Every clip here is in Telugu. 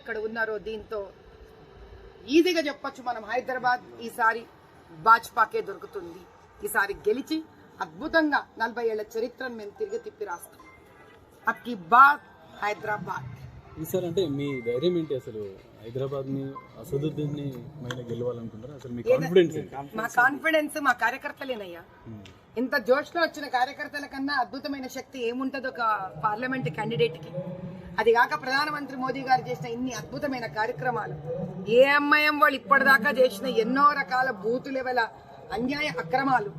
అక్కడ ఉన్నారో దీంతో ఈజీగా చెప్పొచ్చు మనం హైదరాబాద్ ఈసారి భాజపాకే దొరుకుతుంది. ఈసారి గెలిచి అద్భుతంగా నలభై ఏళ్ళ చరిత్రను మేము తిరిగి తిప్పి రాస్తాం. అక్కి బాద్ హైదరాబాద్. ఈసారి అంటే మీ ధైర్యం ఏంటి అసలు? హైదరాబాద్ని అసదుద్దీన్ని మైన గెలవాలనుకుంటారా అసలు మీ కాన్ఫిడెన్స్ మా కాన్ఫిడెన్స్ మా కార్యకర్తలేనయ్యా. ఇంత జోష్లో వచ్చిన కార్యకర్తల కన్నా అద్భుతమైన శక్తి ఏముంటది ఒక పార్లమెంట్ క్యాండిడేట్కి? అది కాక ప్రధానమంత్రి మోదీ గారు చేసిన ఇన్ని అద్భుతమైన కార్యక్రమాలు ఏ అమ్మాయం వాళ్ళు ఇప్పటిదాకా చేసిన ఎన్నో రకాల బూత్ లెవెల్ అన్యాయ అక్రమాలు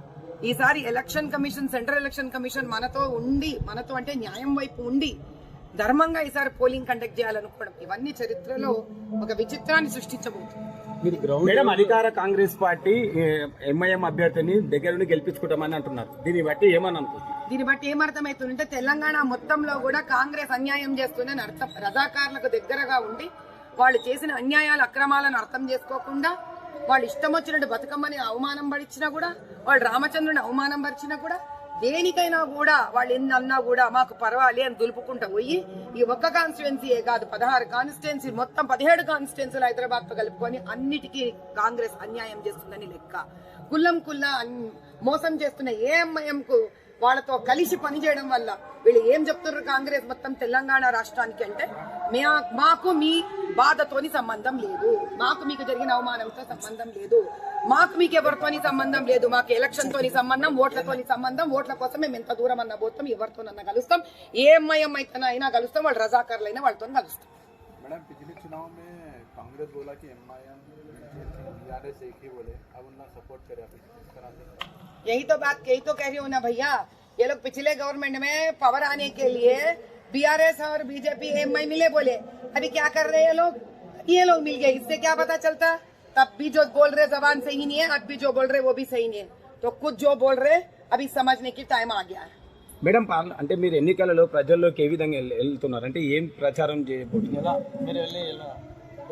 ఈసారి election commission central election commission మనతో ఉండి మనతో అంటే న్యాయం వైపు ఉండి ధర్మంగా ఈసారి పోలింగ్ కండక్ట్ చేయాలనుకోవడం ఇవన్నీ చరిత్రలో ఒక విచిత్రాన్ని సృష్టించబోతుంది. మీరు గ్రౌండ్ మేడం అధికార కాంగ్రెస్ పార్టీ ఎంఐఎం అభ్యర్థిని దగ్గర నుండి గెలిపించుకుంటామని అంటున్నారు. దీన్ని బట్టి ఏమని అనుకుంటున్నారు? దీన్ని బట్టి ఏమర్థమవుతుందంటే తెలంగాణ మొత్తంలో కూడా కాంగ్రెస్ అన్యాయం చేస్తుందని అర్థం రజాకారులకు దగ్గరగా ఉండి వాళ్ళు చేసిన అన్యాయాల అక్రమాలను అర్థం చేసుకోకుండా వాళ్ళు ఇష్టం వచ్చినట్టు బతుకమ్మని అవమానం పడిచినా కూడా వాళ్ళు రామచంద్రుని అవమానం పరిచినా కూడా దేనికైనా కూడా వాళ్ళు ఎన్ని అన్నా కూడా మాకు పర్వాలి అని దులుపుకుంటూ పోయి ఈ ఒక్క కాన్స్టిట్యున్సీయే కాదు పదహారు కాన్స్టిట్యున్సీ మొత్తం పదిహేడు కాన్స్టిట్యున్సీలు హైదరాబాద్తో కలుపుకొని అన్నిటికీ కాంగ్రెస్ అన్యాయం చేస్తుందని లెక్క. కుల్లం కుల్ల మోసం చేస్తున్న ఏఎంఐఎంకు వాళ్ళతో కలిసి పనిచేయడం వల్ల వీళ్ళు ఏం చెప్తున్నారు కాంగ్రెస్ మొత్తం తెలంగాణ రాష్ట్రానికి అంటే మే- మాకు మీ బాధతోని సంబంధం లేదు మాకు మీకు జరిగిన అవమానంతో సంబంధం లేదు మాకు మీకు ఎవరితోని సంబంధం లేదు మాకు ఎలక్షన్ తోని సంబంధం ఓట్లతోని సంబంధం ఓట్ల కోసం మేము ఎంత దూరం అన్న పోతాం ఎవరితోనన్నా కలుస్తాం ఏ ఎంఐఎం అయితే అయినా కలుస్తాం వాళ్ళు రజాకర్లైనా వాళ్ళతో కలుస్తాం मैडम पिछले चुनाव में कांग्रेस बोला कि एम आई एम बीआरएस एक ही बोले अब उनका सपोर्ट करे आप इस तरह से यही तो बात यही तो कह रही हूँ ना भैया ये लोग पिछले गवर्नमेंट में पावर आने के लिए बीआरएस और बीजेपी एमआई मिले बोले अभी क्या कर रहे हैं ये लोग ये लोग मिल गए इससे क्या पता चलता तब भी जो बोल रहे जबान सही नहीं है अब भी जो बोल रहे वो भी सही नहीं है तो कुछ जो बोल रहे अभी समझने की टाइम आ गया है మేడం పార్ల- అంటే మీరు ఎన్నికలలో ప్రజల్లోకి ఏ విధంగా వెళ్- వెళ్తున్నారు అంటే ఏం ప్రచారం చేయబోతున్నారు మీరు వెళ్ళి ఇలా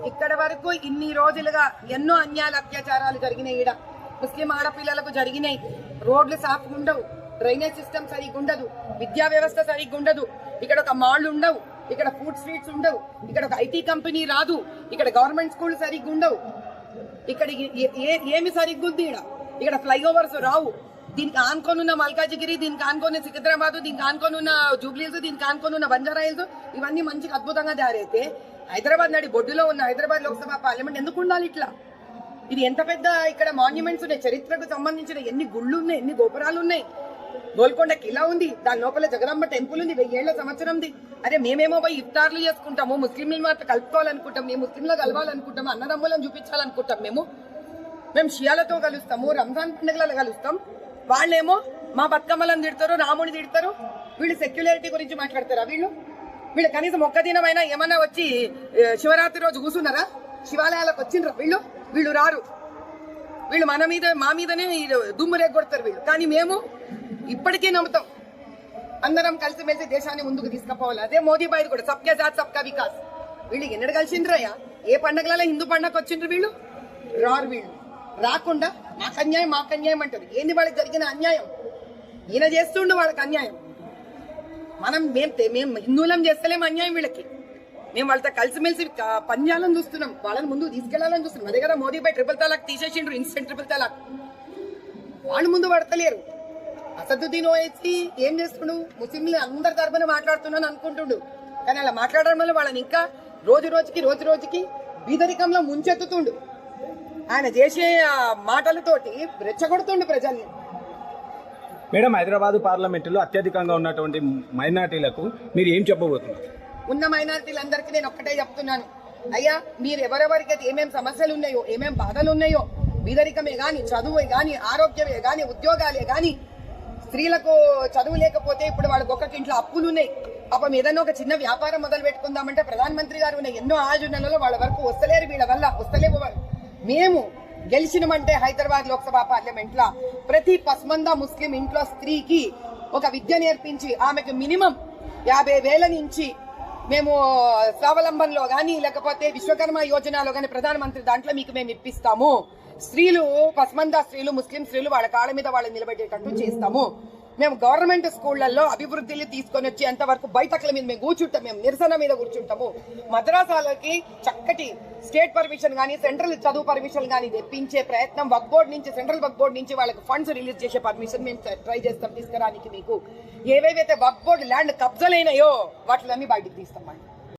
ఇక్కడ వరకు ఇన్ని రోజులుగా ఎన్నో అన్యాయాలు అత్యాచారాలు జరిగినాయి ఈడ. ముస్లిం ఆడపిల్లలకు జరిగినాయి. రోడ్లు సాఫ్గా ఉండవు డ్రైనేజ్ సిస్టమ్ సరిగ్గా ఉండదు. విద్యా వ్యవస్థ సరిగ్గా ఉండదు. ఇక్కడ ఒక మాళ్ళు ఉండవు. ఇక్కడ ఫుడ్ స్ట్రీట్స్ ఉండవు. ఇక్కడ ఒక ఐటీ కంపెనీ రాదు. ఇక్కడ గవర్నమెంట్ స్కూల్ సరిగ్గా ఉండవు. ఇక్కడ ఏ- ఏ- ఏమి సరిగ్గా ఉంది ఇక్కడ ఇక్కడ ఫ్లైఓవర్స్ రావు. దీనికి ఆనుకొని మల్కాజిగిరి దీనికి ఆనుకొని సికింద్రాబాద్ దీనికి ఆనుకొని జూబ్లీస్ దీనికి ఆనుకొని బంజారాయిల్స్ ఇవన్నీ మంచిగా అద్భుతంగా తయారైతే హైదరాబాద్ నాడి బొడ్డులో ఉన్న హైదరాబాద్ లోక్సభ పార్లమెంట్ ఎందుకు ఉండాలి ఇట్లా? ఇది ఎంత పెద్ద ఇక్కడ మాన్యుమెంట్స్ ఉన్నాయి? చరిత్రకు సంబంధించిన ఎన్ని గుళ్ళు ఉన్నాయి ఎన్ని గోపురాలు ఉన్నాయి గోల్కొండ కిలా ఉంది. దాని లోపల జగదంబ టెంపుల్ ఉంది. వెయ్యేళ్ళ సంవత్సరంది. అరే మేమేమో పోయి ఇఫ్తార్లు చేసుకుంటాము. ముస్లింలు మాత్రం కలుపుకోవాలనుకుంటాం. మేము ముస్లింలో కలవాలనుకుంటాము అన్నదమ్ములను చూపించాలనుకుంటాం మేము. మేము షియాలతో కలుస్తాము. రంజాన్ పండుగలలో కలుస్తాం. వాళ్ళేమో మా బతుకమ్మలను తిడతారు రాముని తిడతారు. వీళ్ళు సెక్యులారిటీ గురించి మాట్లాడతారా వీళ్ళు? వీళ్ళు కనీసం ఒక్క దినమైనా ఏమన్నా వచ్చి శివరాత్రి రోజు కూర్చున్నారా? శివాలయాలకు వచ్చిండ్రా వీళ్ళు? వీళ్ళు రారు. వీళ్ళు మన మీద మా మీదనే ఈ దుమ్ము రేగొడతారు వీళ్ళు. కానీ మేము ఇప్పటికే నమ్ముతాం. అందరం కలిసిమెలిసి దేశాన్ని ముందుకు తీసుకుపోవాలి. అదే మోదీ బాయ్ కూడా సబ్కే జాత్ సబ్కా వికాస్. వీళ్ళు ఎన్నడు కలిసిండ్రయ్యా ఏ పండగలలో హిందూ పండగ వచ్చిండ్రు వీళ్ళు? రారు వీళ్ళు. రాకుండా మాకు అన్యాయం మాకు అన్యాయం అంటారు. ఏంది వాళ్ళకి జరిగిన అన్యాయం? ఈయన చేస్తుండు వాళ్ళకి అన్యాయం. మనం మేము మేము హిందువులం చేస్తలేము అన్యాయం వీళ్ళకి. మేము వాళ్ళతో కలిసిమెలిసి పనిచేయాలని చూస్తున్నాం. వాళ్ళని ముందు తీసుకెళ్ళాలని చూస్తున్నాం. అదే కదా మోదీ పై ట్రిపుల్ తలాక్ తీసేసిండ్రు ఇన్స్టెంట్ ట్రిపుల్ తలాక్. వాళ్ళు ముందు పడతలేరు. అసదుద్దీన్ వేసి ఏం చేస్తుండు? ముస్లింలు అందరి తరపున మాట్లాడుతున్నాను అనుకుంటుండు. కానీ అలా మాట్లాడడం వల్ల వాళ్ళని ఇంకా రోజు రోజుకి రోజు రోజుకి బీదరికంలో ముంచెత్తుతుండు. ఆయన చేసే మాటలతోటి రెచ్చగొడుతుండు ప్రజల్ని. మేడం హైదరాబాద్ పార్లమెంటులో అత్యధికంగా ఉన్నటువంటి మైనార్టీలకు మీరు ఏం చెప్పబోతున్నారు? ఉన్న మైనార్టీలందరికీ నేను ఒక్కటే చెప్తున్నాను. అయ్యా మీరు ఎవరెవరికి అయితే ఏమేం సమస్యలు ఉన్నాయో ఏమేం బాధలు ఉన్నాయో బీదరికమే కానీ చదువే కానీ ఆరోగ్యమే కానీ ఉద్యోగాలే కానీ స్త్రీలకు చదువు లేకపోతే ఇప్పుడు వాళ్ళకి ఒక్కొక్క ఇంట్లో అప్పులు ఉన్నాయి పాపం ఏదైనా ఒక చిన్న వ్యాపారం మొదలు పెట్టుకుందామంటే ప్రధానమంత్రి గారు ఉన్న ఎన్నో ఆయోజనలలో వాళ్ళ వరకు వస్తలేరు వీళ్ళ వల్ల వస్తలేవు మేము గెలిచినమంటే హైదరాబాద్ లోక్సభ పార్లమెంట్లో ప్రతి పస్మంద ముస్లిం ఇంట్లో స్త్రీకి ఒక విద్య నేర్పించి ఆమెకు మినిమం యాభై వేల నుంచి మేము స్వావలంబనలో కానీ లేకపోతే విశ్వకర్మ యోజనలో కానీ ప్రధానమంత్రి దాంట్లో మీకు మేము ఇప్పిస్తాము. స్త్రీలు పస్మంద స్త్రీలు ముస్లిం స్త్రీలు వాళ్ళ కాళ్ళ మీద వాళ్ళు నిలబెట్టేటట్టు చేస్తాము. మేము గవర్నమెంట్ స్కూళ్ళలో అభివృద్ధిని తీసుకొని వచ్చి ఎంతవరకు బయటకల మీద మేము కూర్చుంటాం మేము నిరసన మీద కూర్చుంటాము. మద్రాసాలకి చక్కటి స్టేట్ పర్మిషన్ కానీ సెంట్రల్ చదువు పర్మిషన్ కానీ తెప్పించే ప్రయత్నం వక్ బోర్డ్ నుంచి సెంట్రల్ వక్ బోర్డ్ నుంచి వాళ్ళకి ఫండ్స్ రిలీజ్ చేసే పర్మిషన్ మేము ట్రై చేస్తాం తీసుకురానికి మీకు. ఏవేవైతే వక్ బోర్డ్ ల్యాండ్ కబ్జలైనాయో వాటిలన్నీ బయటకు తీస్తామండి